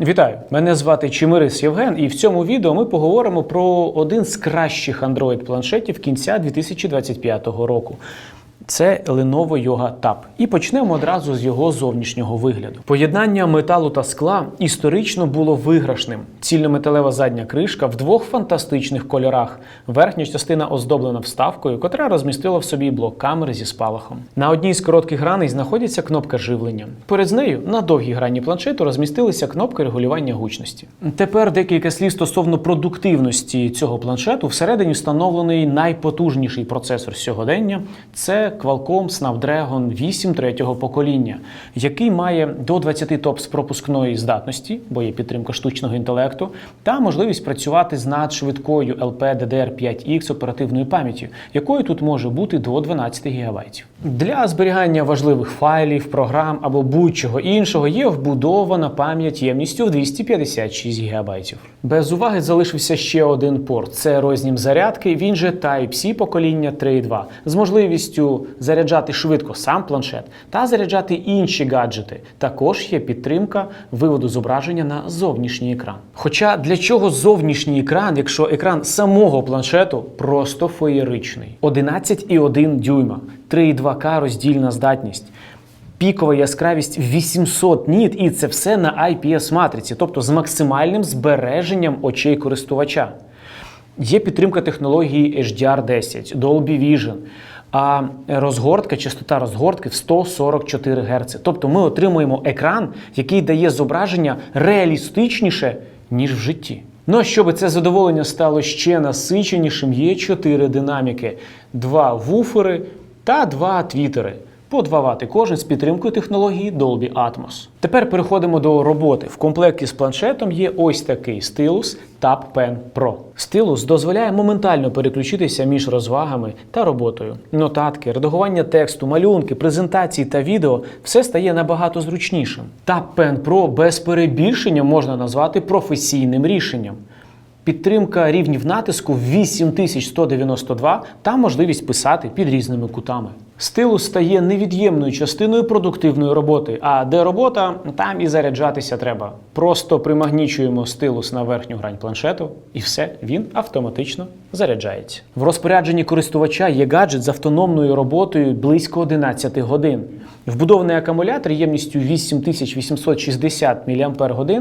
Вітаю! Мене звати Чимирис Євген, і в цьому відео ми поговоримо про один з кращих Android-планшетів кінця 2025 року. Це Lenovo Yoga Tab. І почнемо одразу з його зовнішнього вигляду. Поєднання металу та скла історично було виграшним. Цільнометалева задня кришка в двох фантастичних кольорах. Верхня частина оздоблена вставкою, котра розмістила в собі блок камери зі спалахом. На одній з коротких граней знаходиться кнопка живлення. Поряд з нею на довгій грані планшету розмістилися кнопки регулювання гучності. Тепер декілька слів стосовно продуктивності цього планшету. Всередині встановлений найпотужніший процесор сьогодення. Це Qualcomm Snapdragon 8 третього покоління, який має до 20 топс пропускної здатності, бо є підтримка штучного інтелекту, та можливість працювати з надшвидкою LPDDR5X оперативною пам'яттю, якою тут може бути до 12 ГБ. Для зберігання важливих файлів, програм або будь-чого іншого є вбудована пам'ять ємністю в 256 ГБ. Без уваги залишився ще один порт: це рознім зарядки. Він же Type-C покоління 3.2 з можливістю заряджати швидко сам планшет та заряджати інші гаджети. Також є підтримка виводу зображення на зовнішній екран. Хоча для чого зовнішній екран, якщо екран самого планшету просто феєричний? 11,1 дюйма, 3,2К роздільна здатність. Пікова яскравість 800 ніт, і це все на IPS матриці, тобто з максимальним збереженням очей користувача. Є підтримка технології HDR10, Dolby Vision, а розгортка, частота розгортки в 144 Гц. Тобто ми отримуємо екран, який дає зображення реалістичніше, ніж в житті. Ну а щоб це задоволення стало ще насиченішим, є чотири динаміки: два вуфери та два твітери. По 2 Вт кожен з підтримкою технології Dolby Atmos. Тепер переходимо до роботи. В комплекті з планшетом є ось такий стилус Tab Pen Pro. Стилус дозволяє моментально переключитися між розвагами та роботою. Нотатки, редагування тексту, малюнки, презентації та відео все стає набагато зручнішим. Tab Pen Pro без перебільшення можна назвати професійним рішенням. Підтримка рівнів натиску 8192 та можливість писати під різними кутами. Стилус стає невід'ємною частиною продуктивної роботи. А де робота, там і заряджатися треба. Просто примагнічуємо стилус на верхню грань планшету, і все, він автоматично заряджається. В розпорядженні користувача є гаджет з автономною роботою близько 11 годин. Вбудований акумулятор ємністю 8860 мАч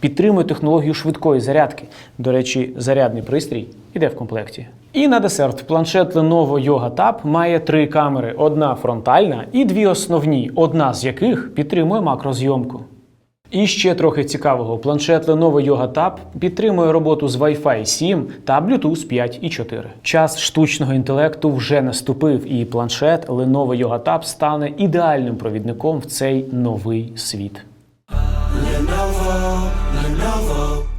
підтримує технологію швидкої зарядки. До речі, зарядний пристрій іде в комплекті. І на десерт планшет Lenovo Yoga Tab має три камери: одна фронтальна і дві основні, одна з яких підтримує макрозйомку. І ще трохи цікавого: планшет Lenovo Yoga Tab підтримує роботу з Wi-Fi 7 та Bluetooth 5.4. Час штучного інтелекту вже наступив, і планшет Lenovo Yoga Tab стане ідеальним провідником в цей новий світ. Lenovo, Lenovo.